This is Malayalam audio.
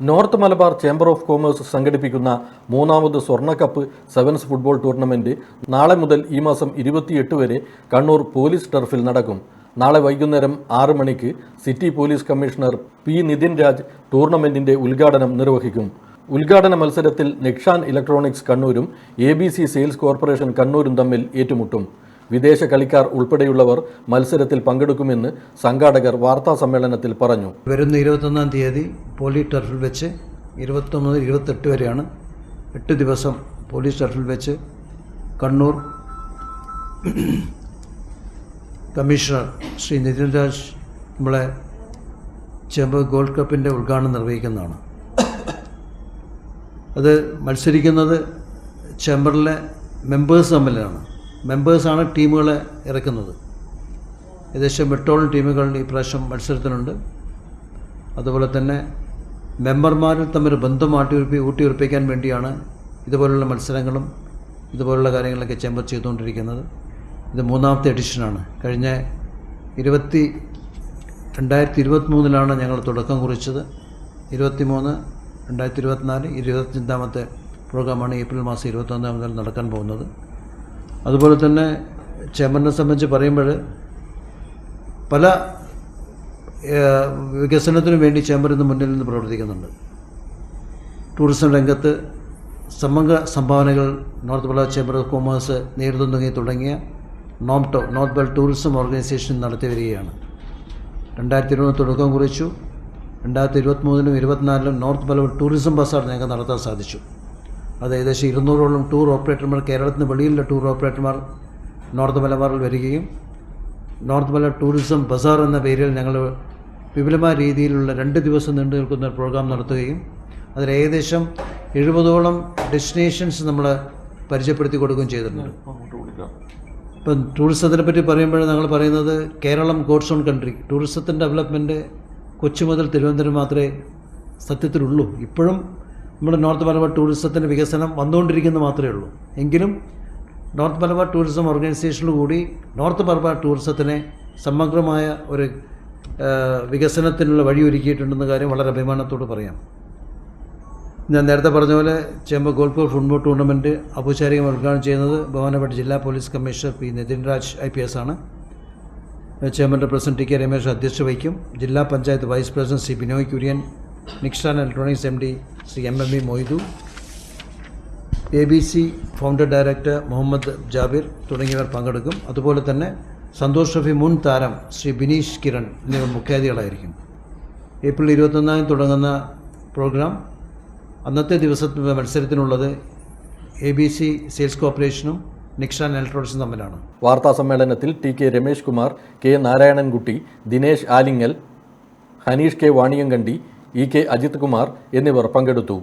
North Malabar chamber of commerce സംഘടിപ്പിക്കുന്ന മൂന്നാമത് സ്വർണകപ്പ് സെവൻസ് ഫുട്ബോൾ ടൂർണമെന്റ് നാളെ മുതൽ ഈ മാസം ഇരുപത്തിയെട്ട് വരെ കണ്ണൂർ പോലീസ് ടർഫിൽ നടക്കും. നാളെ വൈകുന്നേരം ആറ് മണിക്ക് city police commissioner P Nitin Raj ടൂർണമെന്റിന്റെ ഉദ്ഘാടനം നിർവഹിക്കും. ഉദ്ഘാടന മത്സരത്തിൽ നിക്ഷാൻ ഇലക്ട്രോണിക്സ് കണ്ണൂരും എ സെയിൽസ് കോർപ്പറേഷൻ കണ്ണൂരും തമ്മിൽ ഏറ്റുമുട്ടും. വിദേശ കളിക്കാർ ഉൾപ്പെടെയുള്ളവർ മത്സരത്തിൽ പങ്കെടുക്കുമെന്ന് സംഘാടകർ വാർത്താ സമ്മേളനത്തിൽ പറഞ്ഞു. വരുന്ന ഇരുപത്തൊന്നാം തീയതി പോലീസ് ടർഫിൽ വെച്ച് ഇരുപത്തൊന്ന് മുതൽ ഇരുപത്തെട്ട് വരെയാണ് എട്ട് ദിവസം പോലീസ് ടർഫിൽ വെച്ച് കണ്ണൂർ കമ്മീഷണർ ശ്രീ നിതിൻ രാജ് നമ്മളെ ചെമ്പ് ഗോൾഡ് കപ്പിന്റെ ഉദ്ഘാടനം നിർവഹിക്കുന്നതാണ്. അത് മത്സരിക്കുന്നത് ചേംബറിലെ മെമ്പേഴ്സ് തമ്മിലാണ്. മെമ്പേഴ്സാണ് ടീമുകളെ ഇറക്കുന്നത്. ഏകദേശം എട്ടോളം ടീമുകൾ ഈ പ്രാവശ്യം മത്സരത്തിനുണ്ട്. അതുപോലെ തന്നെ മെമ്പർമാരിൽ തമ്മിൽ ബന്ധം ആട്ടിയുറപ്പി ഊട്ടിയുറപ്പിക്കാൻ വേണ്ടിയാണ് ഇതുപോലുള്ള മത്സരങ്ങളും ഇതുപോലുള്ള കാര്യങ്ങളൊക്കെ ചേംബർ ചെയ്തുകൊണ്ടിരിക്കുന്നത്. ഇത് മൂന്നാമത്തെ എഡിഷനാണ്. കഴിഞ്ഞ ഇരുപത്തി രണ്ടായിരത്തി ഇരുപത്തിമൂന്നിലാണ് ഞങ്ങൾ തുടക്കം കുറിച്ചത്. ഇരുപത്തി മൂന്ന് രണ്ടായിരത്തി ഇരുപത്തിനാല് ഇരുപത്തഞ്ചാമത്തെ പ്രോഗ്രാമാണ് ഏപ്രിൽ മാസം ഇരുപത്തൊന്നാം മുതൽ നടക്കാൻ പോകുന്നത്. അതുപോലെ തന്നെ ചേമ്പറിനെ സംബന്ധിച്ച് പറയുമ്പോൾ പല വികസനത്തിനു വേണ്ടി ചേമ്പർ ഇന്ന് മുന്നിൽ നിന്ന് പ്രവർത്തിക്കുന്നുണ്ട്. ടൂറിസം രംഗത്ത് സമഗ്ര സംഭാവനകൾ നോർത്ത് ബള്ള ചേംബർ ഓഫ് കൊമേഴ്സ് തുടങ്ങി തുടങ്ങിയ നോംടോ നോർത്ത് ബെൽ ടൂറിസം ഓർഗനൈസേഷൻ നടത്തി വരികയാണ്. രണ്ടായിരത്തി ഇരുപത് തുടക്കം കുറിച്ചു. രണ്ടായിരത്തി ഇരുപത്തിമൂന്നിനും ഇരുപത്തിനാലിലും നോർത്ത് മലബാർ ടൂറിസം ബസാർ ഞങ്ങൾക്ക് നടത്താൻ സാധിച്ചു. അത് ഏകദേശം ഇരുന്നൂറോളം ടൂർ ഓപ്പറേറ്റർമാർ കേരളത്തിന് വെളിയിലുള്ള ടൂർ ഓപ്പറേറ്റർമാർ നോർത്ത് മലബാറിൽ വരികയും നോർത്ത് മലബാർ ടൂറിസം ബസാർ എന്ന പേരിൽ ഞങ്ങൾ വിപുലമായ രീതിയിലുള്ള രണ്ട് ദിവസം നീണ്ടു നിൽക്കുന്ന പ്രോഗ്രാം നടത്തുകയും അതിൽ ഏകദേശം എഴുപതോളം ഡെസ്റ്റിനേഷൻസ് നമ്മൾ പരിചയപ്പെടുത്തി കൊടുക്കുകയും ചെയ്തിട്ടുണ്ട്. ഇപ്പം ടൂറിസത്തിനെ പറ്റി പറയുമ്പോൾ ഞങ്ങൾ പറയുന്നത് കേരളം ഗോഡ്സ് ഓൺ കൺട്രി. ടൂറിസത്തിന്റെ ഡെവലപ്മെന്റ് കൊച്ചി മുതൽ തിരുവനന്തപുരം മാത്രമേ സത്യത്തിലുള്ളൂ. ഇപ്പോഴും നമ്മുടെ നോർത്ത് മലബാർ ടൂറിസത്തിന്റെ വികസനം വന്നുകൊണ്ടിരിക്കുന്നത് മാത്രമേ ഉള്ളൂ. എങ്കിലും നോർത്ത് മലബാർ ടൂറിസം ഓർഗനൈസേഷനിൽ കൂടി നോർത്ത് മലബാർ ടൂറിസത്തിനെ സമഗ്രമായ ഒരു വികസനത്തിനുള്ള വികസനത്തിനുള്ള വഴിയൊരുക്കിയിട്ടുണ്ടെന്ന കാര്യം വളരെ അഭിമാനത്തോട് പറയാം. ഞാൻ നേരത്തെ പറഞ്ഞ പോലെ ചേമ്പ ഗോൾഫ് ഫുട്ബോൾ ടൂർണമെന്റ് ഔപചാരികം ഉദ്ഘാടനം ചെയ്യുന്നത് ബഹുമാനപ്പെട്ട ജില്ലാ police commissioner P. Nitin Raj I P S ആണ്. ചേമ്പന്റെ പ്രസിഡന്റ് ടി. കെ. രമേശ് അധ്യക്ഷത വഹിക്കും. ജില്ലാ panchayat vice president C. Binoy Kurian Niksan electronics M D Shri M M V Moidu A B C founder director Muhammad Jabir തുടങ്ങിയവർ പങ്കെടുക്കും. അതുപോലെ തന്നെ സന്തോഷ് ട്രോഫി മുൻ താരം ശ്രീ ബിനീഷ് കിരൺ എന്നിവർ മുഖ്യാതിഥികളായിരിക്കും. ഏപ്രിൽ ഇരുപത്തൊന്നാം തുടങ്ങുന്ന പ്രോഗ്രാം. അന്നത്തെ ദിവസത്തെ മത്സരത്തിനുള്ളത് എ ബി സി സെയിൽസ് കോർപ്പറേഷനും നിക്ഷാൻ ഇലക്ട്രോണിക്സും തമ്മിലാണ്. വാർത്താ സമ്മേളനത്തിൽ T K Ramesh Kumar K Narayanankutty Dinesh Alingal Hanish K Vaniyankandi E K Ajith Kumar എന്നിവർ പങ്കെടുത്തു